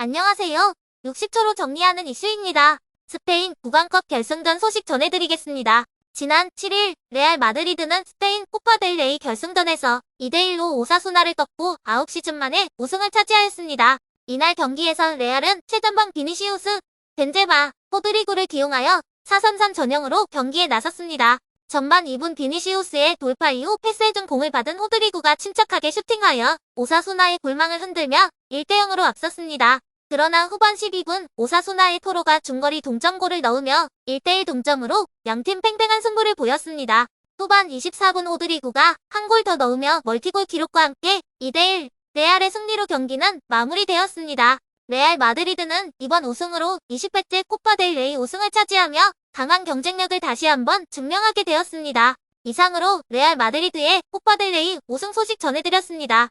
안녕하세요. 60초로 정리하는 이슈입니다. 스페인 구강컵 결승전 소식 전해드리겠습니다. 지난 7일 레알 마드리드는 스페인 코파델레이 결승전에서 2대1로 오사수나를 꺾고 9시즌 만에 우승을 차지하였습니다. 이날 경기에선 레알은 최전방 비니시우스, 벤제마, 포드리구를 기용하여 4-3-3 전형으로 경기에 나섰습니다. 전반 2분 비니시우스의 돌파 이후 패스해준 공을 받은 호드리구가 침착하게 슈팅하여 오사수나의 골망을 흔들며 1대0으로 앞섰습니다. 그러나 후반 12분 오사수나의 토로가 중거리 동점골을 넣으며 1대1 동점으로 양팀 팽팽한 승부를 보였습니다. 후반 24분 호드리구가 한 골 더 넣으며 멀티골 기록과 함께 2대1 레알의 승리로 경기는 마무리되었습니다. 레알 마드리드는 이번 우승으로 20회째 코파 델 레이 우승을 차지하며 강한 경쟁력을 다시 한번 증명하게 되었습니다. 이상으로 레알 마드리드의 코파 델 레이 우승 소식 전해드렸습니다.